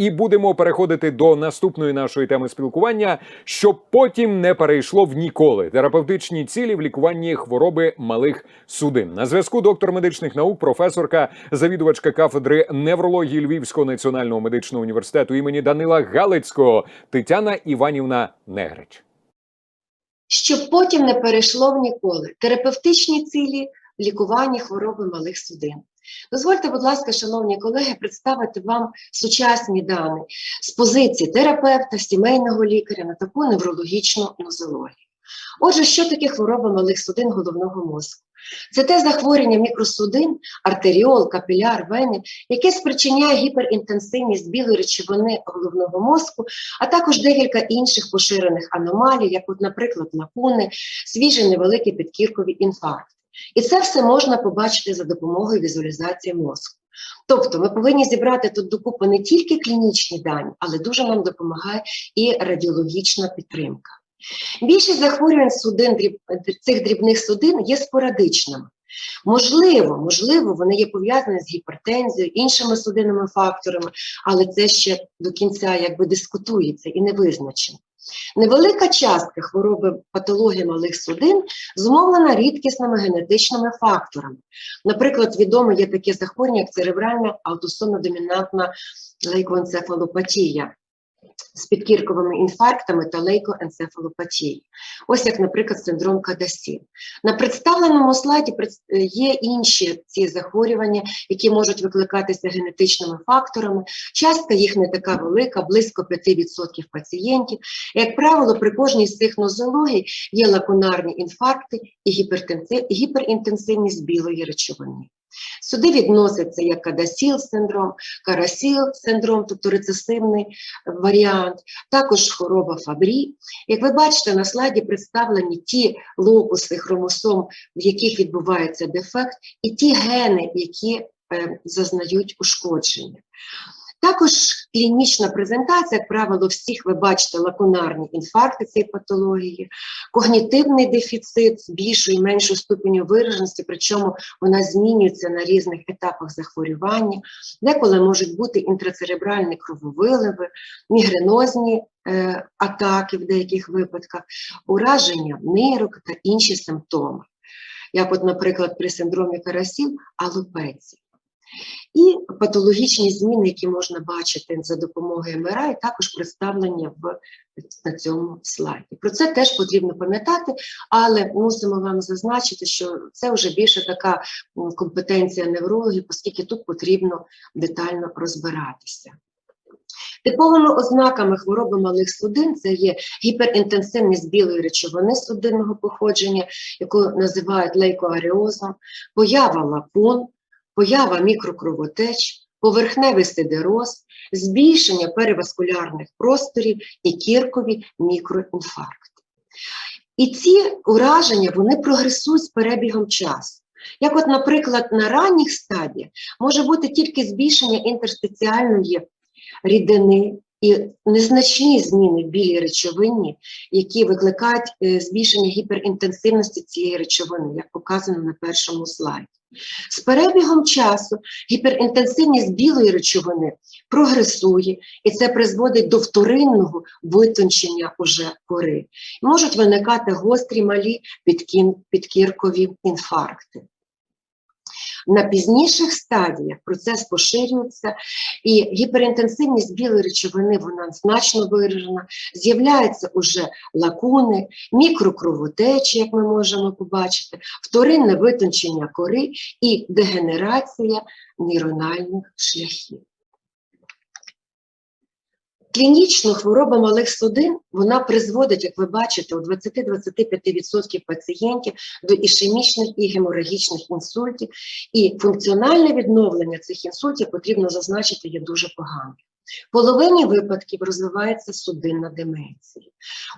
і будемо переходити до наступної нашої теми спілкування, щоб потім не перейшло в ніколи. Терапевтичні цілі в лікуванні хвороби малих судин. На зв'язку доктор медичних наук, професорка, завідувачка кафедри неврології Львівського національного медичного університету імені Данила Галицького Тетяна Іванівна Негрич. щоб потім не перейшло в ніколи. Терапевтичні цілі в лікуванні хвороби малих судин. Дозвольте, будь ласка, шановні колеги, представити вам сучасні дані з позиції терапевта, сімейного лікаря на таку неврологічну нозологію. Отже, що таке хвороба малих судин головного мозку? Це те захворювання мікросудин, артеріол, капіляр, вени, яке спричиняє гіперінтенсивність білої речовини головного мозку, а також декілька інших поширених аномалій, як, от, наприклад, лакуни, свіжі невеликі підкіркові інфаркти. І це все можна побачити за допомогою візуалізації мозку. Тобто ми повинні зібрати тут докупи не тільки клінічні дані, але дуже нам допомагає і радіологічна підтримка. Більшість захворювань судин, цих дрібних судин є спорадичними. Можливо, можливо, вони є пов'язані з гіпертензією, іншими судинними факторами, але це ще до кінця якби дискутується і не визначено. Невелика частка хвороби патології малих судин зумовлена рідкісними генетичними факторами. Наприклад, відомо є таке захворювання, як церебральна аутосомно-домінантна лейкоенцефалопатія з підкірковими інфарктами та лейкоенцефалопатією. Ось як, наприклад, синдром Кадасі. На представленому слайді є інші ці захворювання, які можуть викликатися генетичними факторами. Частка їх не така велика, близько 5% пацієнтів. Як правило, при кожній з цих нозологій є лакунарні інфаркти і гіперінтенсивність білої речовини. Сюди відносяться як кадасіл синдром, карасіл синдром, тобто рецесивний варіант, також хвороба Фабрі. Як ви бачите, на слайді представлені ті локуси хромосом, в яких відбувається дефект, і ті гени, які е, зазнають ушкодження. Також клінічна презентація, як правило, всіх ви бачите лакунарні інфаркти цієї патології, когнітивний дефіцит з більшою і меншою ступеню вираженості, причому вона змінюється на різних етапах захворювання, деколи можуть бути інтрацеребральні крововиливи, мігренозні е, атаки в деяких випадках, ураження нирок та інші симптоми, як, от, наприклад, при синдромі карасів алопеція. І патологічні зміни, які можна бачити за допомогою МРА, також представлені в, на цьому слайді. Про це теж потрібно пам'ятати, але мусимо вам зазначити, що це вже більше така компетенція неврологів, оскільки тут потрібно детально розбиратися. Типовими ознаками хвороби малих судин це є гіперінтенсивність білої речовини судинного походження, яку називають лейкоаріозом, поява лапун, поява мікрокровотеч, поверхневий сидероз, збільшення переваскулярних просторів і кіркові мікроінфаркти. І ці ураження вони прогресують з перебігом часу. Як, от, наприклад, на ранніх стадіях може бути тільки збільшення інтерстиціальної рідини і незначні зміни в білій речовині, які викликають е, збільшення гіперінтенсивності цієї речовини, як показано на першому слайді. З перебігом часу гіперінтенсивність білої речовини прогресує, і це призводить до вторинного витончення уже кори. Можуть виникати гострі малі підкіркові інфаркти. На пізніших стадіях процес поширюється, і гіперінтенсивність білої речовини вона значно виражена, з'являються уже лакуни, мікрокровотечі, як ми можемо побачити, вторинне витончення кори і дегенерація нейрональних шляхів. Клінічно хвороба малих судин вона призводить, як ви бачите, у 20-25% пацієнтів до ішемічних і геморагічних інсультів, і функціональне відновлення цих інсультів потрібно зазначити є дуже поганим. В половині випадків розвивається судинна деменція.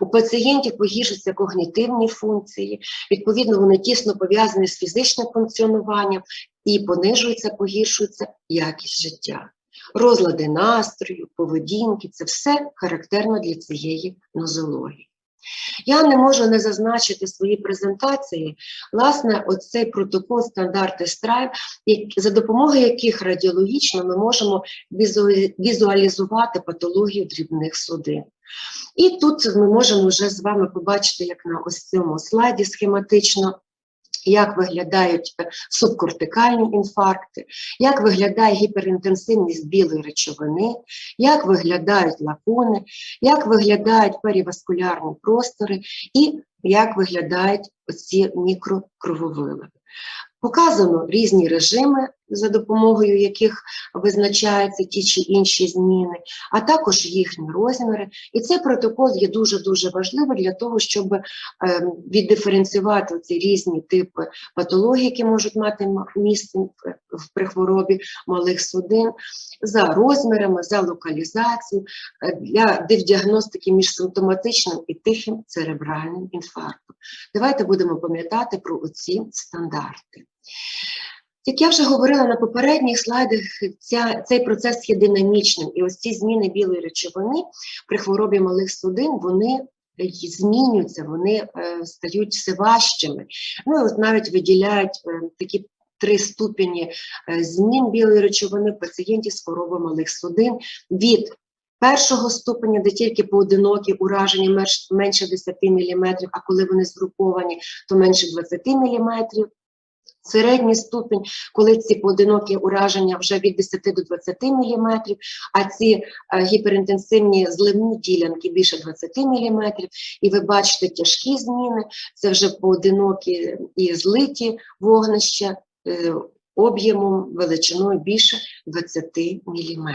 У пацієнтів погіршуються когнітивні функції, відповідно, вони тісно пов'язані з фізичним функціонуванням і понижується, погіршується якість життя. Розлади настрою, поведінки це все характерно для цієї нозології. Я не можу не зазначити в своїй презентації, власне, оцей протокол стандарти страйв, за допомогою яких радіологічно ми можемо візуалізувати патологію дрібних судин. І тут ми можемо вже з вами побачити, як на ось цьому слайді схематично, як виглядають е, субкортикальні інфаркти, як виглядає гіперінтенсивність білої речовини, як виглядають лакуни, як виглядають періваскулярні простори? І як виглядають оці мікрокрововили. Показано різні режими, за допомогою яких визначаються ті чи інші зміни, а також їхні розміри. І цей протокол є дуже-дуже важливий для того, щоб ем, віддиференціювати ці різні типи патологій, які можуть мати місце при хворобі малих судин, за розмірами, за локалізацією, е, для діагностики між симптоматичним і тихим церебральним інфарктом. Давайте будемо пам'ятати про оці стандарти. Як я вже говорила на попередніх слайдах, ця, цей процес є динамічним, і ось ці зміни білої речовини при хворобі малих судин, вони е, змінюються, вони е, стають все важчими. Ну і от навіть виділяють е, такі три ступені е, змін білої речовини в пацієнті з хворобою малих судин від першого ступеня, де тільки поодинокі ураження менше 10 мм, а коли вони згруповані, то менше 20 мм. Середній ступінь, коли ці поодинокі ураження вже від 10 до 20 мм, а ці е, гіперінтенсивні зливні ділянки більше 20 мм, і ви бачите тяжкі зміни, це вже поодинокі і злиті вогнища е, об'ємом величиною більше 20 мм.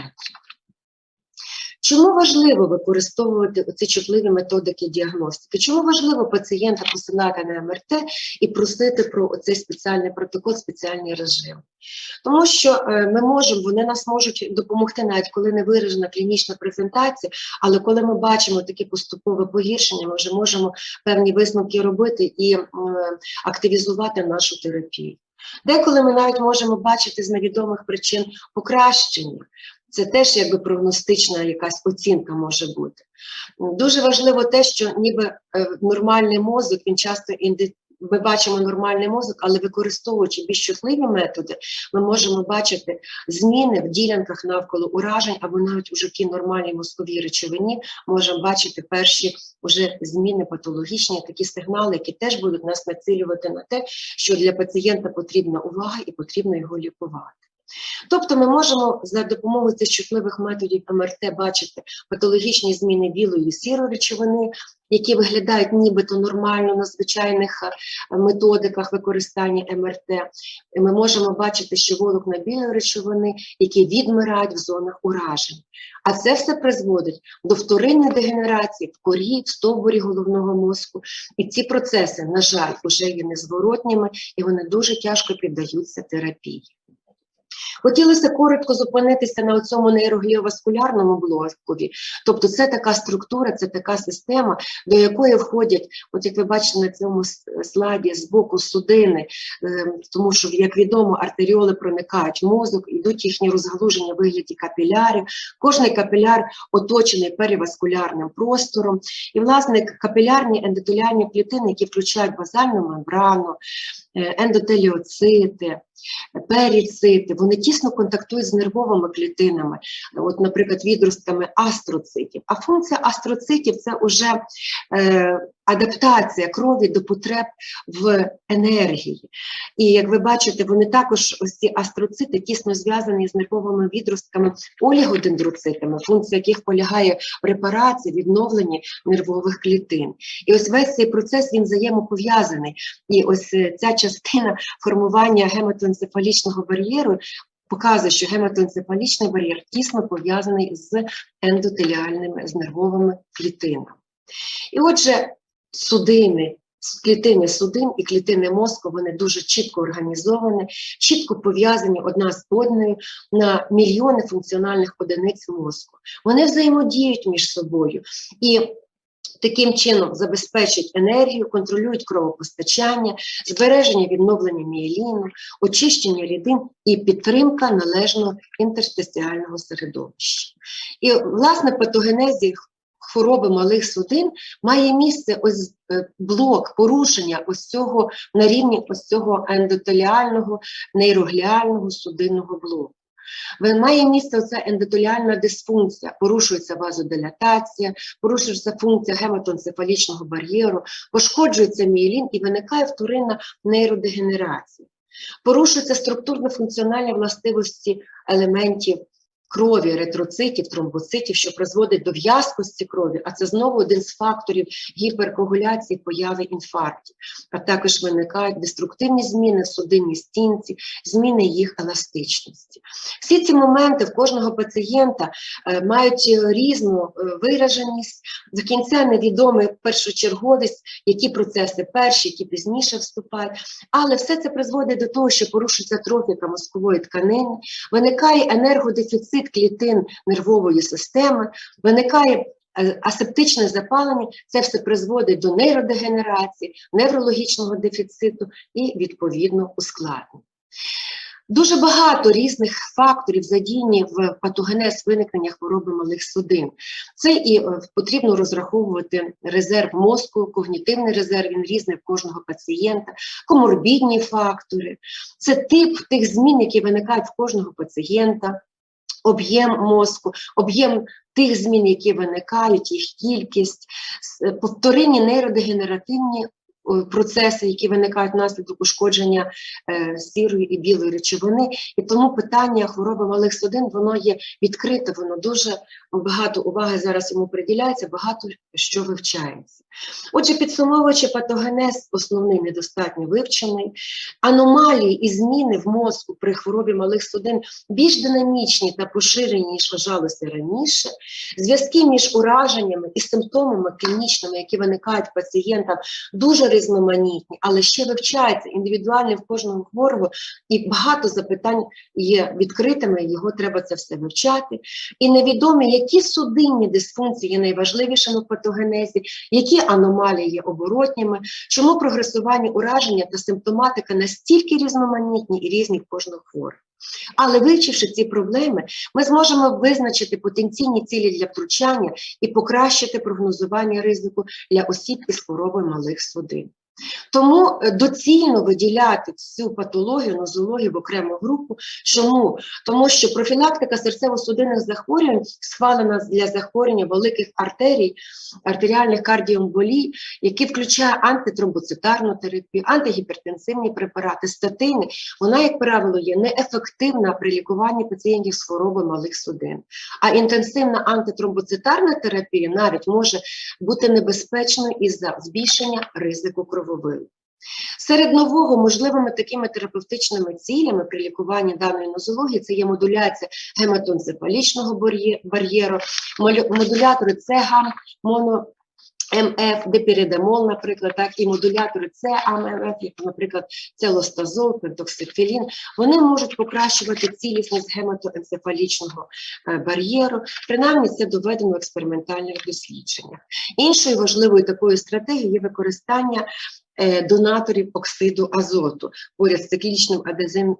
Чому важливо використовувати ці чутливі методики діагностики? Чому важливо пацієнта посилати на МРТ і просити про цей спеціальний протокол, спеціальний режим? Тому що е, ми можемо, вони нас можуть допомогти, навіть коли не виражена клінічна презентація, але коли ми бачимо таке поступове погіршення, ми вже можемо певні висновки робити і активізувати нашу терапію. Деколи ми навіть можемо бачити з невідомих причин покращення. Це теж якби прогностична якась оцінка може бути. Дуже важливо те, що ніби е, нормальний мозок, він часто ми бачимо нормальний мозок, але використовуючи більш чутливі методи, ми можемо бачити зміни в ділянках навколо уражень або навіть у житті нормальній мозковій речовині можемо бачити перші вже зміни патологічні, такі сигнали, які теж будуть нас націлювати на те, що для пацієнта потрібна увага і потрібно його лікувати. Тобто ми можемо за допомогою цих чутливих методів МРТ бачити патологічні зміни білої і сірої речовини, які виглядають нібито нормально на звичайних е, методиках використання МРТ. Ми можемо бачити, що волокна білої речовини, які відмирають в зонах уражень. А це все призводить до вторинної дегенерації в корі, в стовбурі головного мозку. І ці процеси, на жаль, вже є незворотніми, і вони дуже тяжко піддаються терапії. Хотілося коротко зупинитися на цьому нейрогліоваскулярному блокові. Тобто це така структура, це така система, до якої входять, от як ви бачите на цьому слайді, з боку судини, е, тому що, як відомо, артеріоли проникають в мозок, йдуть їхні розгалуження в вигляді капілярів. Кожний капіляр оточений переваскулярним простором. І, власне, капілярні ендотеліальні клітини, які включають базальну мембрану, ендотеліоцити, періцити, вони тісно контактують з нервовими клітинами, от, наприклад, відростками астроцитів. А функція астроцитів це вже е, адаптація крові до потреб в енергії. І як ви бачите, вони також ось ці астроцити тісно зв'язані з нервовими відростками олігодендроцитами, функція яких полягає в репарації, відновленні нервових клітин. І ось весь цей процес він взаємопов'язаний. І ось е, ця частина формування гематоенцефалічного бар'єру показує, що гематоенцефалічний бар'єр тісно пов'язаний з ендотеліальними, з нервовими клітинами. І отже, судини, клітини судин і клітини мозку, вони дуже чітко організовані, чітко пов'язані одна з одною на мільйони функціональних одиниць мозку. Вони взаємодіють між собою і таким чином забезпечують енергію, контролюють кровопостачання, збереження відновлення мієліну, очищення рідин і підтримка належного інтерстиціального середовища. І, власне, патогенезі хвороби малих судин має місце ось е, блок порушення ось цього на рівні ось цього ендотеліального нейрогліального судинного блоку. Має місце оця ендотеліальна дисфункція, порушується вазодилатація, порушується функція гематоенцефалічного бар'єру, пошкоджується мієлін і виникає вторинна нейродегенерація. Порушуються структурно-функціональні властивості елементів крові, еритроцитів, тромбоцитів, що призводить до в'язкості крові, а це знову один з факторів гіперкоагуляції, появи інфарктів. А також виникають деструктивні зміни в судинній стінці, зміни їх еластичності. Всі ці моменти в кожного пацієнта е, мають е, різну е, вираженість, до кінця невідомі першочерговість, які процеси перші, які пізніше вступають. Але все це призводить до того, що порушується трофіка мозкової тканини, виникає енергодефіцит клітин нервової системи, виникає е, асептичне запалення, це все призводить до нейродегенерації, неврологічного дефіциту і відповідно ускладнень. Дуже багато різних факторів задіяні в патогенез виникнення хвороби малих судин. Це і е, потрібно розраховувати резерв мозку, когнітивний резерв, він різний в кожного пацієнта, коморбідні фактори, це тип тих змін, які виникають в кожного пацієнта, об'єм мозку, об'єм тих змін, які виникають, їх кількість, повторинні нейродегенеративні процеси, які виникають внаслідок ушкодження е, сірої і білої речовини. І тому питання хвороби малих судин, воно є відкрите, воно дуже багато уваги зараз йому приділяється, багато що вивчається. Отже, підсумовуючи патогенез, основний недостатньо вивчений, аномалії і зміни в мозку при хворобі малих судин більш динамічні та поширені, ніж вважалося раніше. Зв'язки між ураженнями і симптомами клінічними, які виникають в пацієнта, дуже різноманітні, але ще вивчаються індивідуально в кожного хворого, і багато запитань є відкритими, його треба це все вивчати. І невідомі, які судинні дисфункції є найважливішими в патогенезі, які аномалії є оборотніми, чому прогресування ураження та симптоматика настільки різноманітні і різні в кожного хворого. Але вивчивши ці проблеми, ми зможемо визначити потенційні цілі для втручання і покращити прогнозування ризику для осіб із хворобою малих судин. Тому е, доцільно виділяти цю патологію, нозологію в окрему групу. Чому? Тому що профілактика серцево-судинних захворювань схвалена для захворювання великих артерій, артеріальних кардіомболій, які включає антитромбоцитарну терапію, антигіпертенсивні препарати, статини. Вона, як правило, є неефективна при лікуванні пацієнтів з хворобою малих судин. А інтенсивна антитромбоцитарна терапія навіть може бути небезпечною із-за збільшення ризику крововилу. Серед нового можливими такими терапевтичними цілями при лікуванні даної нозології це є модуляція гематонцефалічного бар'єру, модулятори цегам моно, МФ, депіридамол, наприклад, так, і модулятори ЦАМФ, як, наприклад, целостазол, пентоксифілін, вони можуть покращувати цілісність гематоенцефалічного е, бар'єру. Принаймні, це доведено в експериментальних дослідженнях. Іншою важливою такою стратегією є використання донаторів оксиду азоту поряд з циклічним адезин,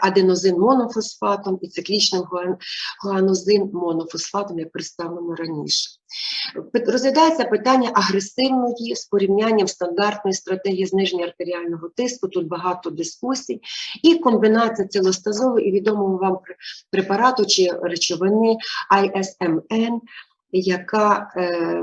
аденозин монофосфатом і циклічним гуан- гуанозин монофосфатом, як представлено раніше. Розглядається питання агресивної з порівнянням стандартної стратегії зниження артеріального тиску. Тут багато дискусій, і комбінація цілостазолу і відомого вам препарату чи речовини ISMN, яка е,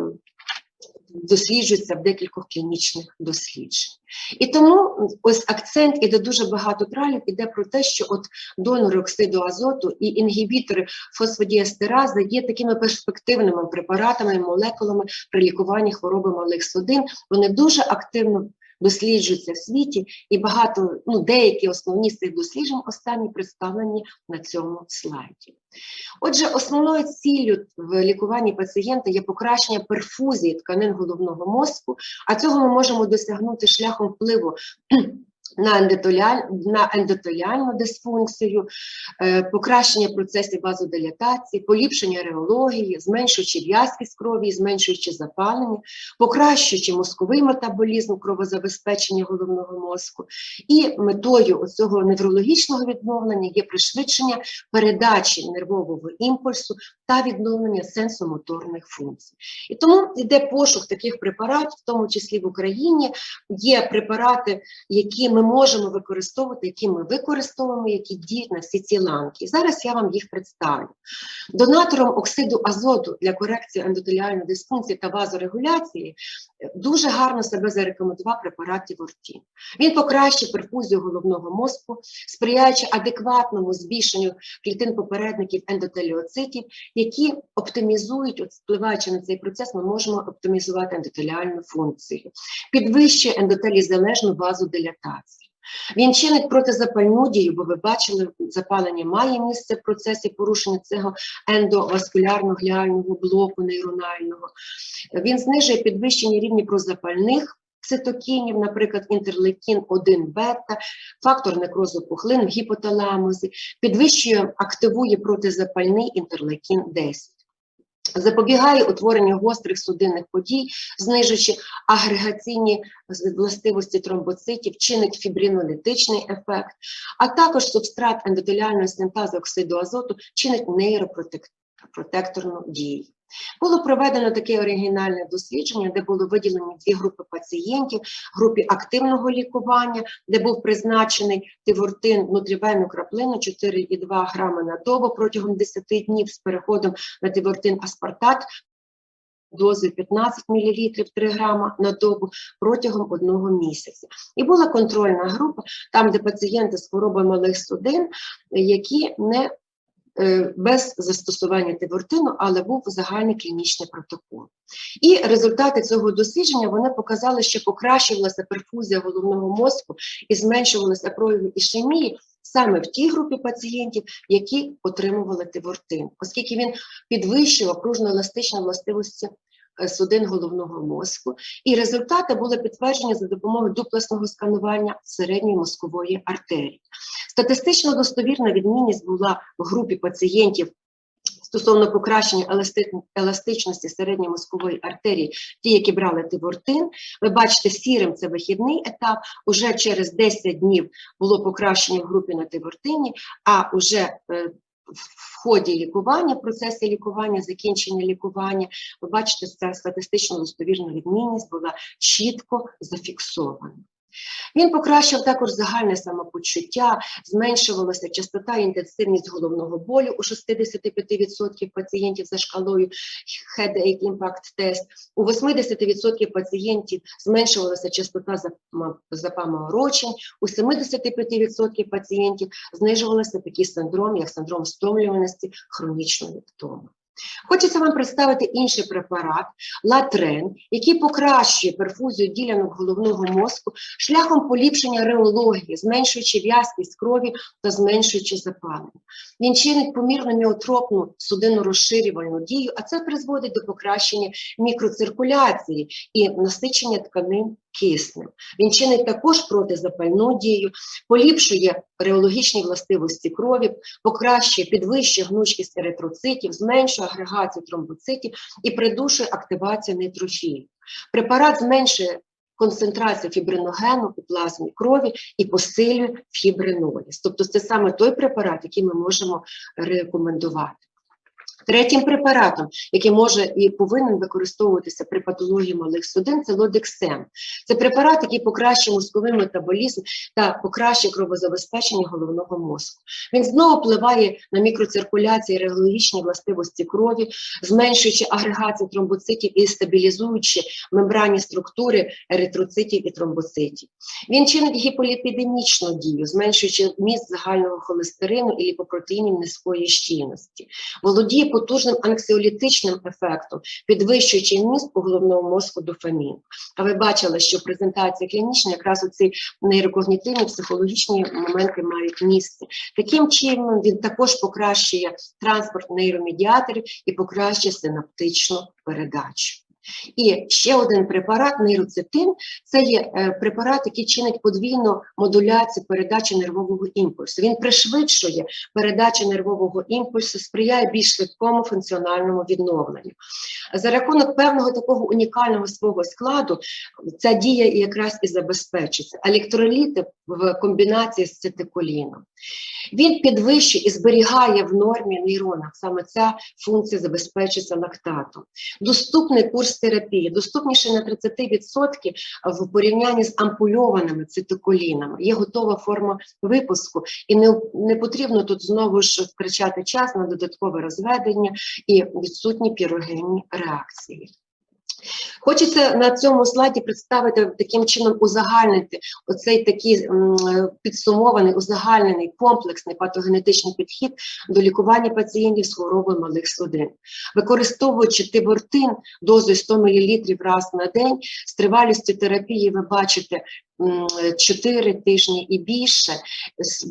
досліджується в декількох клінічних досліджень. І тому ось акцент іде дуже багато тралів, іде про те, що от донори оксиду азоту і інгібітори фосфодіастерази є такими перспективними препаратами і молекулами при лікуванні хвороби малих судин. Вони дуже активно досліджуються в світі, і багато, ну деякі основні з цих досліджень останні представлені на цьому слайді. Отже, основною ціллю в лікуванні пацієнта є покращення перфузії тканин головного мозку, а цього ми можемо досягнути шляхом впливу на, на ендотеліальну дисфункцію, е, покращення процесів вазодилатації, поліпшення реології, зменшуючи в'язкість крові, зменшуючи запалення, покращуючи мозковий метаболізм кровозабезпечення головного мозку. І метою цього неврологічного відновлення є пришвидшення передачі нервового імпульсу та відновлення сенсомоторних функцій. І тому йде пошук таких препаратів, в тому числі в Україні. Є препарати, які ми можемо використовувати, які ми використовуємо, які діють на всі ці ланки. Зараз я вам їх представлю. Донатором оксиду азоту для корекції ендотеліальної дисфункції та вазорегуляції е, дуже гарно себе зарекомендував препарат Тівортін. Він покращує перфузію головного мозку, сприяючи адекватному збільшенню клітин попередників ендотеліоцитів, які оптимізують, от впливаючи на цей процес, ми можемо оптимізувати ендотеліальну функцію, підвищує ендотелізалежну вазодилатацію. Він чинить протизапальну дію, бо ви бачили, запалення має місце в процесі порушення цього ендоваскулярно-гліального блоку нейронального. Він знижує підвищення рівні прозапальних цитокінів, наприклад, інтерлейкін 1 бета, фактор некрозу пухлин в гіпоталамузі, підвищує, активує протизапальний інтерлейкін 10. Запобігає утворенню гострих судинних подій, знижуючи агрегаційні властивості тромбоцитів, чинить фібринолітичний ефект, а також субстрат ендотеліальної синтази оксиду азоту чинить нейропротекторну дію. Було проведено таке оригінальне дослідження, де було виділені дві групи пацієнтів, групі активного лікування, де був призначений тивортин внутрівенну краплину 4,2 грами на добу протягом 10 днів з переходом на тивортин аспартат дозою 15 мл 3 грама на добу протягом одного місяця. І була контрольна група, там, де пацієнти з хворобою малих судин, які не без застосування тивортину, але був загальний клінічний протокол. І результати цього дослідження вони показали, що покращувалася перфузія головного мозку і зменшувалися прояви ішемії саме в тій групі пацієнтів, які отримували тивортин, оскільки він підвищував окружно-еластичні властивості е, судин головного мозку, і результати були підтверджені за допомогою дуплесного сканування середньої мозкової артерії. Статистично достовірна відмінність була в групі пацієнтів стосовно покращення еластичності середньої мозкової артерії, ті, які брали тивортин. Ви бачите, сірим це вихідний етап. Уже через 10 днів було покращення в групі на тивортині, а уже е, в ході лікування, в лікування, закінчення лікування, ви бачите, ця статистично достовірна відмінність була чітко зафіксована. Він покращив також загальне самопочуття, зменшувалася частота і інтенсивність головного болю у 65% пацієнтів за шкалою Headache Impact Test. У 80% пацієнтів зменшувалася частота запаморочень, у 75% пацієнтів знижувалися такі синдроми, як синдром стомлюваності, хронічної втоми. Хочеться вам представити інший препарат латрен, який покращує перфузію ділянок головного мозку шляхом поліпшення реології, зменшуючи в'язкість крові та зменшуючи запалення. Він чинить помірно міотропну судинно-розширювальну дію, а це призводить до покращення мікроциркуляції і насичення тканин киснем. Він чинить також протизапальну дію, поліпшує реологічні властивості крові, покращує, підвищує гнучкість еритроцитів, зменшує агрегацію тромбоцитів і придушує активацію нейтрофілів. Препарат зменшує концентрацію фібриногену у плазмі крові і посилює фібриноліз. Тобто це саме той препарат, який ми можемо рекомендувати. Третім препаратом, який може і повинен використовуватися при патології малих судин, це лодексем. Це препарат, який покращує мозковий метаболізм та покращує кровозабезпечення головного мозку. Він знову впливає на мікроциркуляцію і регіологічні властивості крові, зменшуючи агрегацію тромбоцитів і стабілізуючи мембранні структури еритроцитів і тромбоцитів. Він чинить гіполіпідемічну дію, зменшуючи вміст загального холестерину і ліпопротеїнів низької щільності. Володіє потужним анксіолітичним ефектом, підвищуючи міст у головному мозку дофамін. А ви бачили, що презентація клінічна якраз оці нейрокогнітивні психологічні моменти мають місце. Таким чином він також покращує транспорт нейромедіаторів і покращує синаптичну передачу. І ще один препарат нейроцетин це є е, препарат, який чинить подвійну модуляцію передачі нервового імпульсу. Він пришвидшує передачу нервового імпульсу, сприяє більш швидкому функціональному відновленню. За рахунок певного такого унікального свого складу ця дія якраз і забезпечується. Електроліти в комбінації з цитиколіном. Він підвищує і зберігає в нормі нейронах. Саме ця функція забезпечується лактатом. Доступний курс терапії, доступніше на 30% в порівнянні з ампульованими цитоколінами. Є готова форма випуску, і не, не потрібно тут знову ж втрачати час на додаткове розведення і відсутні пірогенні реакції. Хочеться на цьому слайді представити таким чином узагальнити оцей такий підсумований, узагальнений комплексний патогенетичний підхід до лікування пацієнтів з хворобою малих судин. Використовуючи тибортин дозою 100 мл раз на день, з тривалістю терапії ви бачите 4 тижні і більше.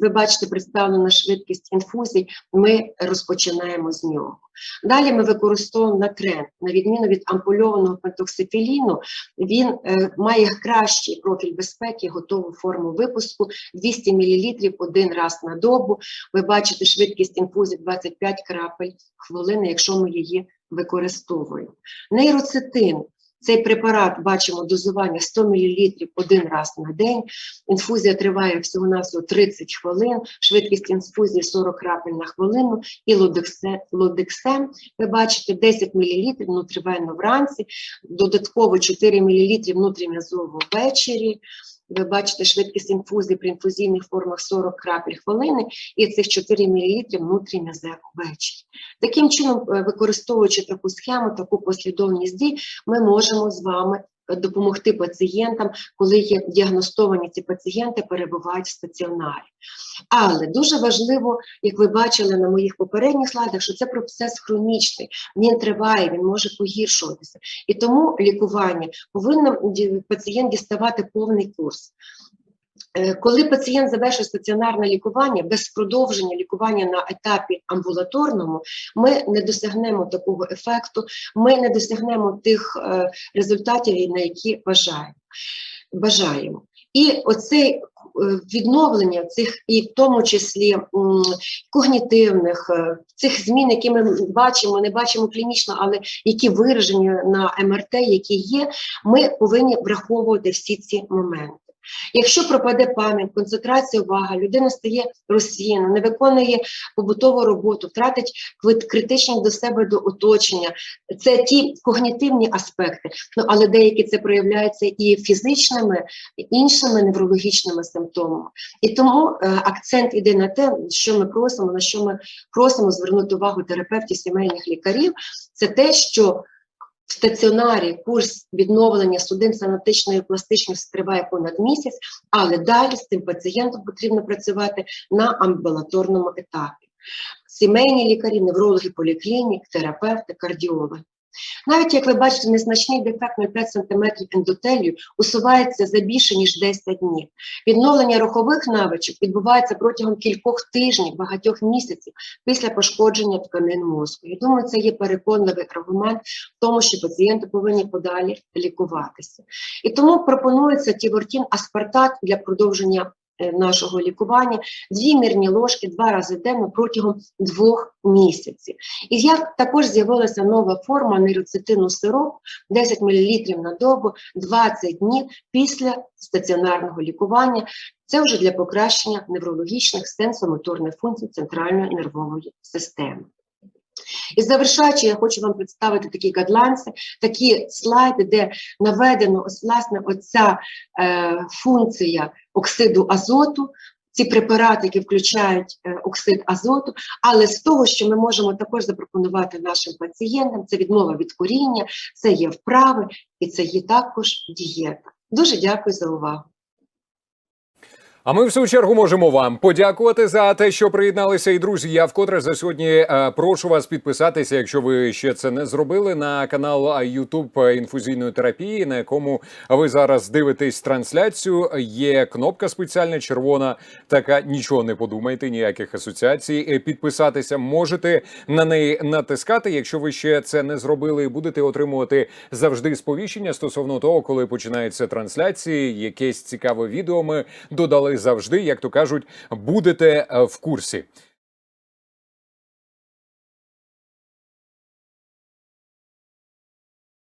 Ви бачите представлену швидкість інфузій, ми розпочинаємо з нього. Далі ми використовуємо натрен. На відміну від ампульованого пентоксифіліну, він е, має кращий профіль безпеки, готову форму випуску 200 мл один раз на добу. Ви бачите швидкість інфузії 25 крапель хвилини, якщо ми її використовуємо. Нейроцитин. Цей препарат бачимо дозування 100 мл один раз на день. Інфузія триває всього-навсього 30 хвилин, швидкість інфузії 40 крапель на хвилину і лодексе- лодексем. Ви бачите 10 мл внутрівенно вранці, додатково 4 мл внутрім'язово ввечері. Ви бачите швидкість інфузії при інфузійних формах 40 крапель хвилини і цих 4 мл внутрім'язево ввечері. Таким чином, е, використовуючи таку схему, таку послідовність дій, ми можемо з вами допомогти пацієнтам, коли є діагностовані ці пацієнти, перебувають в стаціонарі. Але дуже важливо, як ви бачили на моїх попередніх слайдах, що це процес хронічний, він триває, він може погіршуватися. І тому лікування повинен пацієнт діставати повний курс. Е, Коли пацієнт завершує стаціонарне лікування без продовження лікування на етапі амбулаторному, ми не досягнемо такого ефекту, ми не досягнемо тих е, результатів, на які бажаємо. І оце е, відновлення цих, і в тому числі когнітивних, цих змін, які ми бачимо, не бачимо клінічно, але які виражені на МРТ, які є, ми повинні враховувати всі ці моменти. Якщо пропаде пам'ять, концентрація уваги, людина стає розсіяна, не виконує побутову роботу, втратить критичність до себе до оточення, це ті когнітивні аспекти, ну але деякі це проявляється і фізичними, і іншими неврологічними симптомами. І тому е, акцент іде на те, що ми просимо, на що ми просимо звернути увагу терапевтів, сімейних лікарів, це те, що в стаціонарі курс відновлення судин анатичної пластичності триває понад місяць, але далі з цим пацієнтом потрібно працювати на амбулаторному етапі. Сімейні лікарі, неврологи поліклінік, терапевти, кардіологи. Навіть як ви бачите, незначний дефект 0,5 см ендотелію усувається за більше ніж 10 днів. Відновлення рухових навичок відбувається протягом кількох тижнів, багатьох місяців після пошкодження тканин мозку. Я думаю, це є переконливий аргумент в тому, що пацієнти повинні подалі лікуватися. І тому пропонується тівортін аспартат для продовження нашого лікування, дві мірні ложки два рази денно протягом двох місяців. І як також з'явилася нова форма нейроцитину сироп 10 мл на добу 20 днів після стаціонарного лікування. Це вже для покращення неврологічних сенсомоторних функцій центральної нервової системи. І завершаючи, я хочу вам представити такі гадланси, такі слайди, де наведено ось, власне оця е, функція оксиду азоту, ці препарати, які включають е, оксид азоту, але з того, що ми можемо також запропонувати нашим пацієнтам, це відмова від куріння, це є вправи і це є також дієта. Дуже дякую за увагу. А ми в свою чергу можемо вам подякувати за те, що приєдналися. І друзі, я вкотре за сьогодні е, прошу вас підписатися, якщо ви ще це не зробили, на канал YouTube інфузійної терапії, на якому ви зараз дивитесь трансляцію. Є кнопка спеціальна червона. Така нічого не подумайте, ніяких асоціацій. Е, Підписатися можете на неї натискати. Якщо ви ще це не зробили, будете отримувати завжди сповіщення стосовно того, коли починаються трансляції. Якесь цікаве відео ми додали завжди, як то кажуть, будете е, в курсі.